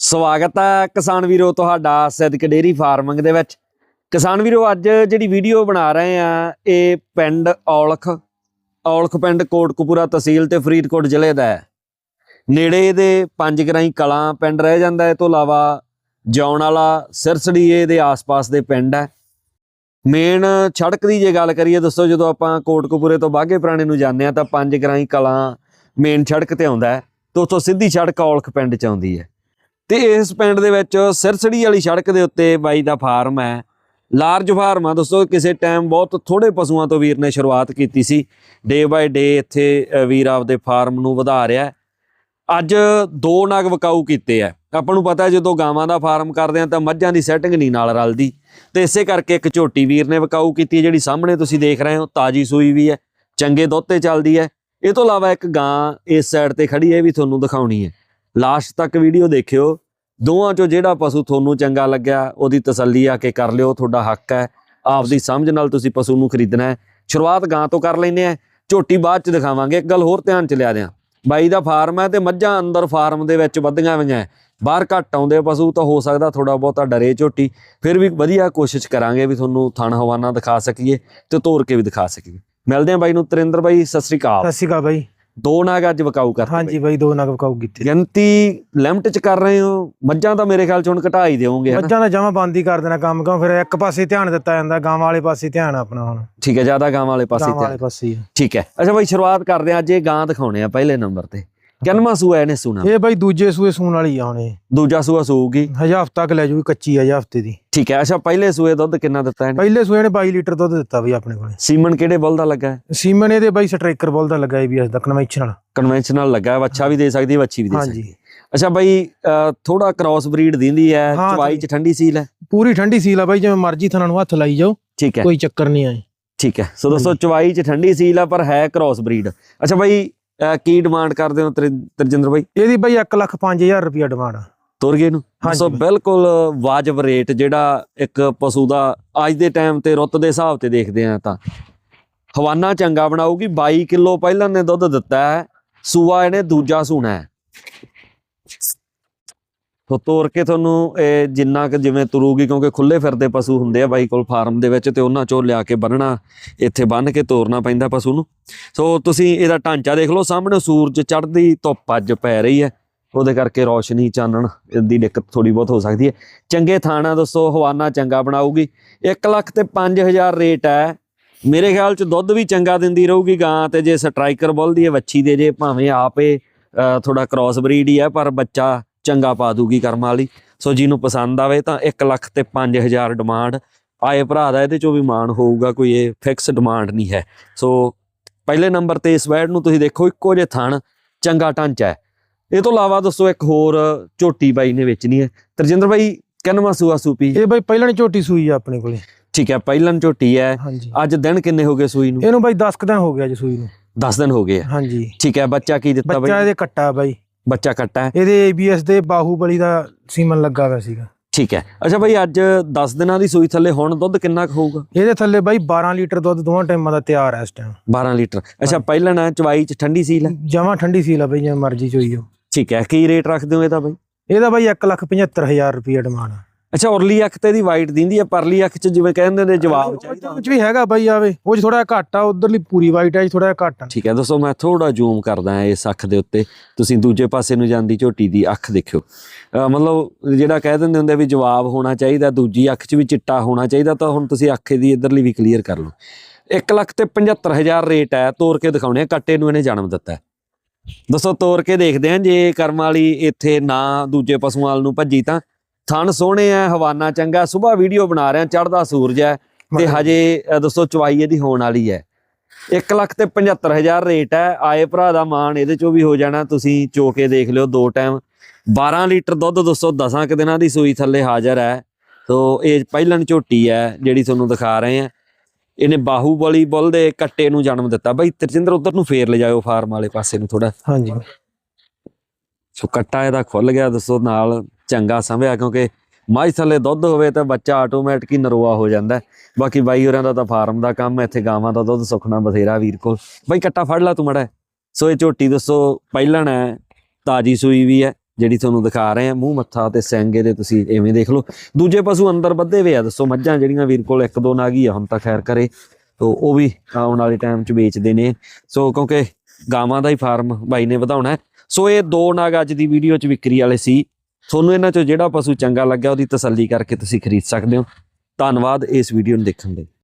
ਸਵਾਗਤ ਹੈ ਕਿਸਾਨ ਵੀਰੋ ਤੁਹਾਡਾ ਸਿੱਧਕ ਡੇਰੀ ਫਾਰਮਿੰਗ ਦੇ ਵਿੱਚ। ਕਿਸਾਨ ਵੀਰੋ, ਅੱਜ ਜਿਹੜੀ ਵੀਡੀਓ ਬਣਾ ਰਹੇ ਆ ਇਹ ਪਿੰਡ ਔਲਖ ਔਲਖ ਪਿੰਡ ਕੋਟਕਪੂਰਾ ਤਹਿਸੀਲ ਤੇ ਫਰੀਦਕੋਟ ਜ਼ਿਲ੍ਹੇ ਦਾ ਹੈ। ਨੇੜੇ ਦੇ ਪੰਜ ਗਰਾਈ ਕਲਾਂ ਪਿੰਡ ਰਹਿ ਜਾਂਦਾ ਹੈ। ਇਹ ਤੋਂ ਇਲਾਵਾ ਜੌਣ ਵਾਲਾ ਸਿਰਸੜੀਏ ਦੇ ਆਸ-ਪਾਸ ਦੇ ਪਿੰਡ ਹੈ। ਮੇਨ ਸੜਕ ਦੀ ਜੇ ਗੱਲ ਕਰੀਏ, ਦੱਸੋ ਜਦੋਂ ਆਪਾਂ ਕੋਟਕਪੂਰੇ ਤੋਂ ਬਾਗੇ ਪੁਰਾਣੇ ਨੂੰ ਜਾਂਦੇ ਆ ਤਾਂ ਪੰਜ ਗਰਾਈ ਕਲਾਂ ਮੇਨ ਸੜਕ ਤੇ ਆਉਂਦਾ ਹੈ। ਤੇ ਉੱਥੋਂ ਸਿੱਧੀ ਸੜਕ ਔਲਖ ਪਿੰਡ ਚ ਆਉਂਦੀ ਹੈ। ਤੇ ਇਸ ਪਿੰਡ ਦੇ ਵਿੱਚ ਸਿਰਸੜੀ ਵਾਲੀ ਸੜਕ ਦੇ ਉੱਤੇ ਬਾਈ ਦਾ ਫਾਰਮ ਹੈ। ਲਾਰਜ ਫਾਰਮ ਆ। ਦੋਸਤੋ, ਕਿਸੇ ਟਾਈਮ ਬਹੁਤ ਥੋੜੇ ਪਸ਼ੂਆਂ ਤੋਂ ਵੀਰ ਨੇ ਸ਼ੁਰੂਆਤ ਕੀਤੀ ਸੀ। ਡੇ ਬਾਏ ਡੇ ਇੱਥੇ ਵੀਰ ਆਪਦੇ ਫਾਰਮ ਨੂੰ ਵਧਾ ਰਿਹਾ ਅੱਜ ਦੋ ਨਗ ਵਕਾਊ ਕੀਤੇ ਆ ਆਪਾਂ ਨੂੰ ਪਤਾ ਜਦੋਂ ਗਾਵਾਂ ਦਾ ਫਾਰਮ ਕਰਦੇ ਆ ਤਾਂ ਮੱਝਾਂ ਦੀ ਸੈਟਿੰਗ ਨਹੀਂ ਨਾਲ ਰਲਦੀ। ਤੇ ਇਸੇ ਕਰਕੇ ਇੱਕ ਝੋਟੀ ਵੀਰ ਨੇ ਵਕਾਊ ਕੀਤੀ ਜਿਹੜੀ ਸਾਹਮਣੇ ਤੁਸੀਂ ਦੇਖ ਰਹੇ ਹੋ, ਤਾਜੀ ਸੂਈ ਵੀ ਹੈ, ਚੰਗੇ ਦੁੱਧ ਤੇ ਚੱਲਦੀ ਹੈ। ਇਹ ਤੋਂ ਇਲਾਵਾ ਇੱਕ ਗਾਂ ਇਸ ਸਾਈਡ ਤੇ ਖੜੀ ਹੈ, ਇਹ ਵੀ ਤੁਹਾਨੂੰ ਦਿਖਾਉਣੀ ਹੈ। ਲਾਸਟ ਤੱਕ ਵੀਡੀਓ ਦੇਖਿਓ। ਦੋਵਾਂ ਚੋਂ ਜਿਹੜਾ ਪਸ਼ੂ ਤੁਹਾਨੂੰ ਚੰਗਾ ਲੱਗਿਆ, ਉਹਦੀ ਤਸੱਲੀ ਆ ਕੇ ਕਰ ਲਿਓ, ਤੁਹਾਡਾ ਹੱਕ ਹੈ। ਆਪਦੀ ਸਮਝ ਨਾਲ ਤੁਸੀਂ ਪਸ਼ੂ ਨੂੰ ਖਰੀਦਣਾ ਹੈ। ਸ਼ੁਰੂਆਤ ਗਾਂ ਤੋਂ ਕਰ ਲੈਨੇ ਆ ਝੋਟੀ ਬਾਅਦ ਚ ਦਿਖਾਵਾਂਗੇ। ਇੱਕ ਗੱਲ ਹੋਰ ਧਿਆਨ ਚ ਲਿਆ ਦਿਆਂ। ਬਾਈ ਦਾ ਫਾਰਮ ਹੈ ਤੇ ਮੱਝਾਂ ਅੰਦਰ ਫਾਰਮ ਦੇ ਵਿੱਚ ਵੱਧੀਆਂ ਹੋਈਆਂ ਹੈ। ਬਾਹਰ ਘੱਟ ਆਉਂਦੇ ਪਸ਼ੂ ਤਾਂ ਹੋ ਸਕਦਾ ਥੋੜਾ ਬਹੁਤਾ ਡਰੇ ਝੋਟੀ। ਫਿਰ ਵੀ ਵਧੀਆ ਕੋਸ਼ਿਸ਼ ਕਰਾਂਗੇ ਵੀ ਤੁਹਾਨੂੰ ਥਣ ਹਵਾਨਾ ਦਿਖਾ ਸਕੀਏ ਤੇ ਤੋਰ ਕੇ ਵੀ ਦਿਖਾ ਸਕੀਏ। ਮਿਲਦੇ ਆ ਬਾਈ ਨੂੰ ਤਰਿੰਦਰ ਬਾਈ, ਸਤਿ ਸ੍ਰੀ ਅਕਾਲ। ਸਤਿ ਸ਼੍ਰੀ ਅਕਾਲ ਬਾਈ। ਦੋ ਨਾਗ ਅੱਜ ਵਕਾਊ ਕਰ ਹਾਂਜੀ ਬਾਈ। ਦੋ ਨਗ ਵਕਾਊ ਕੀਤੇ। ਗਿਣਤੀ ਲਿਮਟ ਚ ਕਰ ਰਹੇ ਹੋ? ਮੱਝਾਂ ਤਾਂ ਮੇਰੇ ਖਿਆਲ ਚ ਹੁਣ ਘਟਾ ਹੀ ਦਿਓਗੇ ਹਨਾ? ਮੱਝਾਂ ਦਾ ਜਮਾ ਬੰਦ ਹੀ ਕਰ ਦੇਣਾ ਕੰਮ ਕਿਉਂ ਫਿਰ ਇੱਕ ਪਾਸੇ ਧਿਆਨ ਦਿੱਤਾ ਜਾਂਦਾ ਗਾਵਾਂ ਵਾਲੇ ਪਾਸੇ ਧਿਆਨ ਆਪਣਾ ਹੁਣ। ਠੀਕ ਹੈ ਜ਼ਿਆਦਾ ਗਾਂ ਵਾਲੇ ਪਾਸੇ ਵਾਲੇ ਪਾਸੇ ਆ। ਠੀਕ ਹੈ। ਅੱਛਾ ਬਾਈ ਸ਼ੁਰੂਆਤ ਕਰਦੇ ਹਾਂ ਅੱਜ ਇਹ ਗਾਂ ਦਿਖਾਉਣੇ ਆ ਪਹਿਲੇ ਨੰਬਰ ਤੇ। ਕਿੰਨਵਾਂ ਸੂਆ ਇਹਨੇ ਸੁਣਾ? ਇਹ ਬਾਈ ਦੂਜੇ ਸੂਏ ਸੂਣ ਵਾਲੀ ਆ ਹੁਣ ਇਹ। ਦੂਜਾ ਸੂਆ ਸੂਗੀ ਹਜੇ ਹਫਤਾ ਕ ਲੈ ਜੂਗੀ ਕੱਚੀ ਆ ਹਜੇ ਹਫ਼ਤੇ ਦੀ। ਠੀਕ ਹੈ ਅੱਛਾ ਪਹਿਲੇ ਸੂਏ ਦੁੱਧ ਕਿੰਨਾ ਦਿੱਤਾ ਇਹਨੇ? ਪਹਿਲੇ ਸੂਏ ਨੇ 22 ਲੀਟਰ ਦੁੱਧ ਦਿੱਤਾ ਬਈ ਆਪਣੇ ਕੋਲੇ। ਸੀਮਨ ਕਿਹੜੇ ਬੁੱਲ ਦਾ ਲੱਗਾ? ਹੈ ਸੀਮਨ ਇਹਦੇ ਬਾਈ ਸਟ੍ਰਾਈਕਰ ਬੋਲ ਦਾ ਲੱਗਾ ਏਬੀਐਸ ਦਾ ਕਨਵੈਨਸ਼ਨਲ ਕਨਵੈਨਸ਼ਨਲ ਲੱਗਾ ਹੈ ਵੱਛਾ ਵੀ ਦੇ ਸਕਦੀ ਹੈ ਵੱਛੀ ਵੀ ਦੇ ਸਕਦੀ। ਹਾਂਜੀ। ਹੈ ਅੱਛਾ ਬਾਈ ਥੋੜਾ ਕ੍ਰਾਸ ਬਰੀਡ ਦਿੰਦੀ ਹੈ ਹਾਂ, ਚਵਾਈ ਚ ਠੰਡੀ ਸੀਲ ਹੈ? ਪੂਰੀ ਠੰਡੀ ਸੀਲ ਆ ਬਾਈ ਜਿਵੇਂ ਮਰਜ਼ੀ ਥਣਾ ਨੂੰ ਹੱਥ ਲਾਈ ਜਾਓ ਠੀਕ ਹੈ। ਕੋਈ ਚੱਕਰ ਨਹੀਂ ਆਏ ਠੀਕ ਹੈ ਸੋ ਦੋਸਤੋ ਚਵਾਈ ਚ ਠੰਡੀ ਸੀਲ ਆ ਪਰ ਹੈ ਕ੍ਰਾਸ ਬਰੀਡ ਅੱਛਾ ਬਾਈ ਕੀ ਡਿਮਾਂਡ ਕਰਦੇ ਹੋ ਤ੍ਰਿ- ਤ੍ਰਿਜਿੰਦਰ ਬਾਈ? ਇਹਦੀ ਬਾਈ 1 ਲੱਖ 5000 ਰੁਪਿਆ ਡਿਮਾਂਡ ਤੁਰ ਗਏ ਨੂੰ ਸੋ। ਬਿਲਕੁਲ ਵਾਜਬ ਰੇਟ ਜਿਹੜਾ ਇੱਕ ਪਸ਼ੂ ਦਾ ਅੱਜ ਦੇ ਟਾਈਮ ਤੇ ਰੁੱਤ ਦੇ ਹਿਸਾਬ ਤੇ ਦੇਖਦੇ ਆ ਤਾਂ। ਹਵਾਨਾ ਚੰਗਾ ਬਣਾਊਗੀ 22 ਕਿਲੋ ਪਹਿਲਾਂ ਨੇ ਦੁੱਧ ਦਿੱਤਾ ਹੈ ਸੂਆ ਇਹਨੇ ਦੂਜਾ ਸੂਣਾ ਹੈ। ਸੋ ਤੋਰ ਕੇ ਤੁਹਾਨੂੰ ਇਹ ਜਿੰਨਾ ਕਿ ਜਿਵੇਂ ਤੁਰੂਗੀ, ਕਿਉਂਕਿ ਖੁੱਲੇ ਫਿਰਦੇ ਪਸ਼ੂ ਹੁੰਦੇ ਆ ਬਾਈ ਕੋਲ ਫਾਰਮ ਦੇ ਵਿੱਚ ਤੇ ਉਹਨਾਂ ਚੋਂ ਲਿਆ ਕੇ ਬੰਨਣਾ ਇੱਥੇ ਬੰਨ ਕੇ ਤੋਰਨਾ ਪੈਂਦਾ ਪਸ਼ੂ ਨੂੰ। ਸੋ ਤੁਸੀਂ ਇਹਦਾ ਢਾਂਚਾ ਦੇਖ ਲਓ, ਸਾਹਮਣੇ ਸੂਰਜ ਚੜ੍ਹਦੀ ਧੁੱਪ ਅੱਜ ਪੈ ਰਹੀ ਹੈ, ਉਹਦੇ ਕਰਕੇ ਰੋਸ਼ਨੀ ਚਾਨਣ ਦੀ ਦਿੱਕਤ ਥੋੜੀ ਬਹੁਤ ਹੋ ਸਕਦੀ ਹੈ। ਚੰਗੇ ਥਾਣਾ ਦੱਸੋ, ਹਵਾਨਾ ਚੰਗਾ ਬਣਾਊਗੀ। 1 ਲੱਖ ਤੇ 5000 ਰੇਟ ਹੈ। ਮੇਰੇ ਖਿਆਲ ਚ ਦੁੱਧ ਵੀ ਚੰਗਾ ਦਿੰਦੀ ਰਹੂਗੀ ਗਾਂ ਤੇ, ਜੇ ਸਟ੍ਰਾਈਕਰ ਬੁੱਲ ਦੀ ਹੈ, ਵੱਛੀ ਦੇ ਜੇ, ਭਾਵੇਂ ਆਪੇ ਥੋੜਾ ਕ੍ਰਾਸ ਬਰੀਡ ਹੀ ਹੈ, ਪਰ ਬੱਚਾ ਚੰਗਾ ਪਾ ਦੂਗੀ ਕਰਮਾਂ ਵਾਲੀ। ਸੋ ਜਿਹਨੂੰ ਪਸੰਦ ਆਵੇ ਤਾਂ 1 ਲੱਖ ਤੇ 5000 ਡਿਮਾਂਡ ਆਏ ਭਰਾ ਦਾ ਇਹਦੇ ਚੋਂ ਵੀ ਮਾਣ ਹੋਊਗਾ ਕੋਈ ਇਹ ਫਿਕਸ ਡਿਮਾਂਡ ਨਹੀਂ ਹੈ। ਸੋ ਪਹਿਲੇ ਨੰਬਰ ਤੇ ਇਸ ਵੈਡ ਨੂੰ ਤੁਸੀਂ ਦੇਖੋ ਇੱਕੋ ਜਿਹੇ ਥਣ ਚੰਗਾ ਢਾਂਚਾ ਹੈ। ਇਹ ਤੋਂ ਇਲਾਵਾ ਦੋਸਤੋ ਇੱਕ ਹੋਰ ਝੋਟੀ ਬਾਈ ਨੇ ਵੇਚਣੀ ਹੈ। ਤਰਜਿੰਦਰ ਬਾਈ ਕਿੰਨਵਾਂ ਸੂਆ ਸੂਪੀ? ਇਹ ਬਾਈ ਪਹਿਲਾਂ ਝੋਟੀ ਸੂਈ ਆ ਆਪਣੇ ਕੋਲੇ। ਠੀਕ ਹੈ ਪਹਿਲਨ ਝੋਟੀ ਹੈ। ਅੱਜ ਦਿਨ ਕਿੰਨੇ ਹੋ ਗਏ ਸੂਈ ਨੂੰ? ਇਹਨੂੰ ਬਾਈ 10 ਕੁ ਦਿਨ ਹੋ ਗਿਆ ਜੀ ਸੂਈ ਨੂੰ। 10 ਦਿਨ ਹੋ ਗਏ ਹਾਂਜੀ। ਠੀਕ ਹੈ ਬੱਚਾ ਕੀ ਦਿੱਤਾ ਬੱਚਾ ਬਾਈ ਇਹਦੇ ਕੱਟਾ ਬਾਈ। ਬੱਚਾ ਕੱਟਾ ਹੈ। ਇਹਦੇ ABS ਦੇ ਬਾਹੂਬਲੀ ਦਾ ਸੀਮਨ ਲੱਗਾ ਹੋਇਆ ਸੀਗਾ। ਠੀਕ ਹੈ। ਅੱਛਾ ਬਾਈ ਅੱਜ 10 ਦਿਨਾਂ ਦੀ ਸੂਈ ਥੱਲੇ ਹੁਣ ਦੁੱਧ ਕਿੰਨਾ ਕੁ ਹੋਊਗਾ? ਇਹਦੇ ਥੱਲੇ ਬਾਈ 12 ਲੀਟਰ ਦੁੱਧ ਦੋਵਾਂ ਟਾਈਮਾਂ ਦਾ ਤਿਆਰ ਹੈ ਇਸ ਟਾਈਮ 12 ਲੀਟਰ। ਅੱਛਾ ਪਹਿਲਨ ਹੈ ਚਵਾਈ ਚ ਠੰਡੀ ਸੀਲ ਹੈ? ਜਮਾ ਠੰਡੀ ਸੀਲ ਆ ਬਾਈ ਜਿਵੇਂ ਮਰਜ਼ੀ ਚੋਈ ਹੋ ਠੀਕ ਹੈ। ਕੀ ਰੇਟ ਰੱਖਦੇ ਹੋ ਇਹਦਾ ਬਾਈ? ਇਹਦਾ ਬਾਈ 175000 ਰੁਪਏ ਡਿਮਾਂਡ ਆ। ਅੱਛਾ ਉਰਲੀ ਅੱਖ ਤੇ ਦੀ ਵਾਈਟ ਦਿੰਦੀ ਹੈ ਪਰਲੀ ਅੱਖ ਚ ਜਿਵੇਂ ਕਹਿੰਦੇ ਨੇ ਜਵਾਬ ਚਾਹੀਦਾ ਵੀ ਹੈਗਾ ਬਾਈ ਆਵੇ ਉਹ ਥੋੜਾ ਘੱਟ ਆ ਉਧਰਲੀ ਪੂਰੀ ਵਾਈਟ ਆ ਜੀ ਥੋੜਾ ਘੱਟ ਆ। ਠੀਕ ਹੈ ਦੋਸਤੋ ਮੈਂ ਥੋੜਾ ਜ਼ੂਮ ਕਰਦਾ ਇਸ ਅੱਖ ਦੇ ਉੱਤੇ। ਤੁਸੀਂ ਦੂਜੇ ਪਾਸੇ ਨੂੰ ਜਾਂਦੀ ਝੋਟੀ ਦੀ ਅੱਖ ਦੇਖਿਓ। ਮਤਲਬ ਜਿਹੜਾ ਕਹਿ ਦਿੰਦੇ ਹੁੰਦੇ ਵੀ ਜਵਾਬ ਹੋਣਾ ਚਾਹੀਦਾ ਦੂਜੀ ਅੱਖ 'ਚ ਵੀ ਚਿੱਟਾ ਹੋਣਾ ਚਾਹੀਦਾ ਤਾਂ ਹੁਣ ਤੁਸੀਂ ਅੱਖ ਦੀ ਇਧਰਲੀ ਵੀ ਕਲੀਅਰ ਕਰ ਲਓ। 1 ਲੱਖ ਤੇ 75000 ਰੇਟ ਹੈ ਤੋਰ ਕੇ ਦਿਖਾਉਣੇ ਆ ਕੱਟੇ ਨੂੰ ਇਹਨੇ ਜਨਮ ਦਿੱਤਾ। ਦੋਸਤੋ ਤੋਰ ਕੇ ਦੇਖਦੇ ਹਾਂ ਜੇ ਕਰਮ ਵਾਲੀ ਇੱਥੇ ਨਾ ਦੂਜੇ ਪਸ਼ੂਆਂ ਵੱਲ ਨੂੰ ਭੱਜੀ ਤਾਂ ਥਣ ਸੋਹਣੇ ਆ ਹਵਾਨਾ ਚੰਗਾ ਸਵੇਰ ਵੀਡੀਓ ਬਣਾ ਰਿਹਾ ਚੜਦਾ ਸੂਰਜ ਹੈ ਤੇ ਹਜੇ ਦੋਸਤੋ ਚਵਾਈ ਇਹਦੀ ਹੋਣ ਵਾਲੀ ਹੈ 1 ਲੱਖ ਤੇ 75000 ਰੇਟ ਹੈ ਆਏ ਭਰਾ ਦਾ ਮਾਣ ਇਹਦੇ ਚੋਂ ਵੀ ਹੋ ਜਾਣਾ ਤੁਸੀਂ ਚੋ ਕੇ ਦੇਖ ਲਿਓ ਦੋ ਟਾਈਮ। 12 ਲੀਟਰ ਦੁੱਧ ਦੋਸਤੋ 10 ਕੁ ਦਿਨਾਂ ਦੀ ਸੂਈ ਥੱਲੇ ਹਾਜ਼ਰ ਹੈ ਸੋ ਇਹ ਪਹਿਲਣ ਝੋਟੀ ਹੈ ਜਿਹੜੀ ਤੁਹਾਨੂੰ ਦਿਖਾ ਰਹੇ ਆ। ਇਹਨੇ ਬਾਹੂਬਲੀ ਬੁੱਲ ਦੇ ਕੱਟੇ ਨੂੰ ਜਨਮ ਦਿੱਤਾ। ਬਾਈ ਤਰਜਿੰਦਰ ਉਧਰ ਨੂੰ ਫੇਰ ਲੈ ਜਾਓ ਫਾਰਮ ਵਾਲੇ ਪਾਸੇ ਨੂੰ ਥੋੜਾ ਹਾਂਜੀ। ਸੋ ਕੱਟਾ ਇਹਦਾ ਖੁੱਲ ਗਿਆ ਦੱਸੋ ਨਾਲ ਚੰਗਾ ਸਮਝਿਆ ਕਿਉਂਕਿ ਮਾਝ ਥੱਲੇ ਦੁੱਧ ਹੋਵੇ ਤਾਂ ਬੱਚਾ ਆਟੋਮੈਟਿਕ ਹੀ ਨਰਵਾ ਹੋ ਜਾਂਦਾ ਬਾਕੀ ਬਾਈ ਹੋਰਾਂ ਦਾ ਤਾਂ ਫਾਰਮ ਦਾ ਕੰਮ ਹੈ, ਇੱਥੇ ਗਾਵਾਂ ਦਾ ਦੁੱਧ ਸੁਖਣਾ ਬਥੇਰਾ ਵੀਰ ਕੋਲ। ਬਾਈ ਕੱਟਾ ਫੜ ਲਾ ਤੂੰ ਮੜਾ ਸੋ ਇਹ ਝੋਟੀ ਦੱਸੋ ਪਹਿਲਣ ਹੈ ਤਾਜੀ ਸੂਈ ਵੀ ਹੈ, ਜਿਹੜੀ ਤੁਹਾਨੂੰ ਦਿਖਾ ਰਹੇ ਆ ਮੂੰਹ, ਮੱਥਾ ਤੇ ਸਿੰਗੇ ਦੇ ਤੁਸੀਂ ਐਵੇਂ ਦੇਖ ਲਓ। ਦੂਜੇ ਪਸ਼ੂ ਅੰਦਰ ਬੱਧੇ ਹੋਏ ਆ, ਦੱਸੋ ਮੱਝਾਂ ਜਿਹੜੀਆਂ ਵੀਰ ਕੋਲ ਇੱਕ ਦੋ ਨਾਗ ਹੀ ਆ, ਹੁਣ ਤਾਂ ਖੈਰ ਕਰੇ। ਤੋ ਉਹ ਵੀ ਆਉਣ ਵਾਲੇ ਟਾਈਮ 'ਚ ਵੇਚਦੇ ਨੇ। ਸੋ ਕਿਉਂਕਿ ਗਾਵਾਂ ਦਾ ਹੀ ਫਾਰਮ ਬਾਈ ਨੇ ਵਧਾਉਣਾ ਸੋ ਇਹ ਦੋ ਨਾਗ ਅੱਜ ਦੀ ਵੀਡੀਓ 'ਚ ਵਿਕਰੀ ਵਾਲੇ ਸੀ। ਤੁਹਾਨੂੰ ਇਹਨਾਂ 'ਚੋਂ ਜਿਹੜਾ ਪਸ਼ੂ ਚੰਗਾ ਲੱਗਿਆ, ਉਹਦੀ ਤਸੱਲੀ ਕਰਕੇ ਤੁਸੀਂ ਖਰੀਦ ਸਕਦੇ ਹੋ। ਧੰਨਵਾਦ ਇਸ ਵੀਡੀਓ ਨੂੰ ਦੇਖਣ ਲਈ।